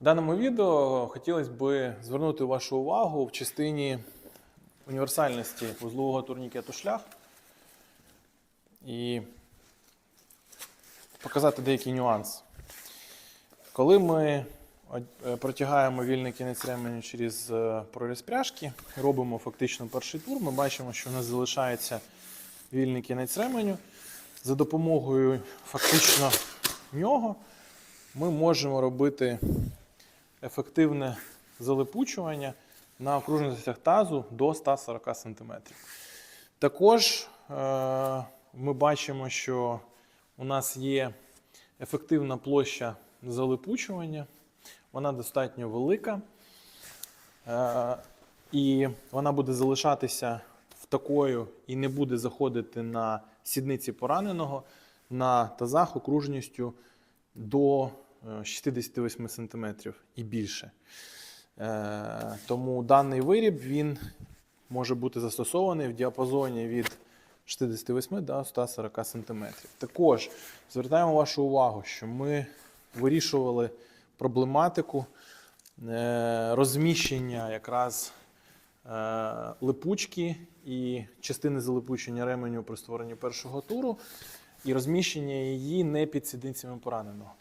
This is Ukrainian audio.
В даному відео хотілося б звернути вашу увагу в частині універсальності вузлового турнікету шлях і показати деякий нюанс. Коли ми е, протягаємо вільний кінець ременю через е, проріз пряжки, робимо фактично перший тур, ми бачимо, що у нас залишається вільний кінець ременю. За допомогою фактично нього ми можемо робити ефективне залипучування на окружностях тазу до 140 см. Також е, ми бачимо, що у нас є ефективна площа залипучування, вона достатньо велика. Е, і вона буде залишатися в такою і не буде заходити на сідниці пораненого на тазах окружністю до 68 см і більше. Е, Тому даний виріб він може бути застосований в діапазоні від 68 до 140 см. Також звертаємо вашу увагу, що ми вирішували проблематику е, розміщення якраз е, липучки і частини залипучення ременю при створенні першого туру, і розміщення її не під сідницями пораненого.